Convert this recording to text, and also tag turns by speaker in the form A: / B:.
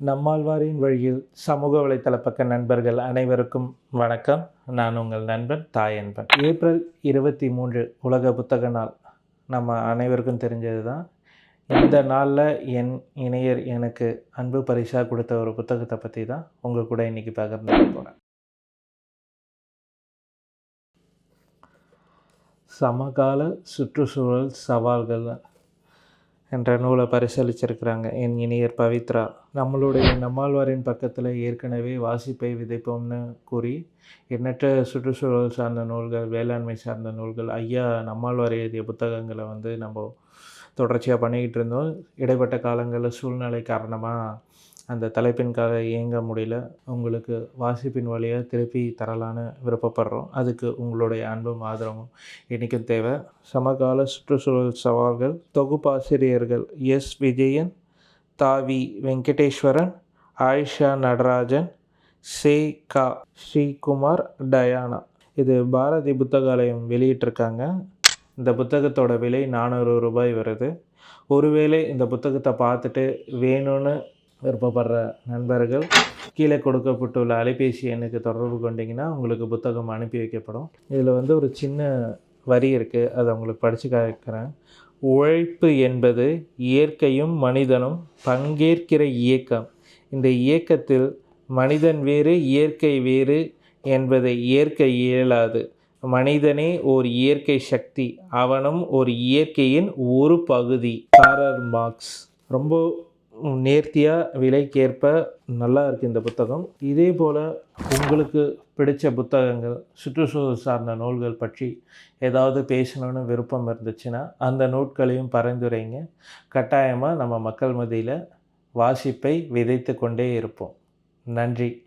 A: நம்மாழ்வாரின் வழியில் சமூக வலைத்தள பக்க நண்பர்கள் அனைவருக்கும் வணக்கம். நான் உங்கள் நண்பன் தாயன்பன். ஏப்ரல் இருபத்தி மூன்று உலக புத்தக நாள். நம்ம அனைவருக்கும் தெரிஞ்சது தான் இந்த நாளில் என் இணையர் எனக்கு அன்பு பரிசாக கொடுத்த ஒரு புத்தகத்தை பற்றி தான் உங்கள் கூட இன்றைக்கி பகிர்ந்து போகிறேன் சமகால சுற்றுச்சூழல் சவால்கள் என்ற நூலை பரிசீலிச்சிருக்கிறாங்க என் இணையர் பவித்ரா. நம்மளுடைய நம்மாழ்வாரின் பக்கத்தில் ஏற்கனவே வாசிப்பை விதைப்போம்னு கூறி எண்ணற்ற சுற்றுச்சூழல் சார்ந்த நூல்கள் வேளாண்மை சார்ந்த நூல்கள் ஐயா நம்மாழ்வார் எழுதிய புத்தகங்களை வந்து நம்ம தொடர்ச்சியாக பண்ணிக்கிட்டு இருந்தோம். இடைப்பட்ட காலங்களில் சூழ்நிலை காரணமாக அந்த தலைப்பின்காக இயங்க முடியல. உங்களுக்கு வாசிப்பின் வழியாக திருப்பி தரலான்னு விருப்பப்படுறோம். அதுக்கு உங்களுடைய அன்பும் ஆதரவும் இன்றைக்கும் தேவை. சமகால சுற்றுச்சூழல் சவால்கள். தொகுப்பாசிரியர்கள் எஸ். விஜயன் தாவி வெங்கடேஸ்வரன் ஆயிஷா நடராஜன் சே. கா. ஸ்ரீகுமார் டயானா. இது பாரதி புத்தகாலயம் வெளியிட்டிருக்காங்க. இந்த புத்தகத்தோட விலை நானூறு ரூபாய் வருது. ஒருவேளை இந்த புத்தகத்தை பார்த்துட்டு வேணும்னு விருப்பப்படுற நண்பர்கள் கீழே கொடுக்கப்பட்டுள்ள அலைபேசி எண்ணுக்கு தொடர்பு கொண்டிங்கன்னா உங்களுக்கு புத்தகம் அனுப்பி வைக்கப்படும். இதில் வந்து ஒரு சின்ன வரி இருக்குது அதை உங்களுக்கு படித்து காக்கிறேன் உழைப்பு என்பது இயற்கையும் மனிதனும் பங்கேற்கிற இயக்கம். இந்த இயக்கத்தில் மனிதன் வேறு இயற்கை வேறு என்பதை ஏற்க இயலாது. மனிதனே ஓர் இயற்கை சக்தி அவனும் ஒரு இயற்கையின் ஒரு பகுதி. Karl Marx. ரொம்ப நேர்த்தியாக விலைக்கேற்ப நல்லா இருக்குது இந்த புத்தகம். இதே போல் உங்களுக்கு பிடிச்ச புத்தகங்கள் சுற்றுச்சூழல் சார்ந்த நூல்கள் பற்றி ஏதாவது பேசணும்னு விருப்பம் இருந்துச்சுன்னா அந்த நூட்களையும் பரிந்துரைங்க. கட்டாயமாக நம்ம மக்கள் மத்தியில் வாசிப்பை விதைத்து கொண்டே இருப்போம். நன்றி.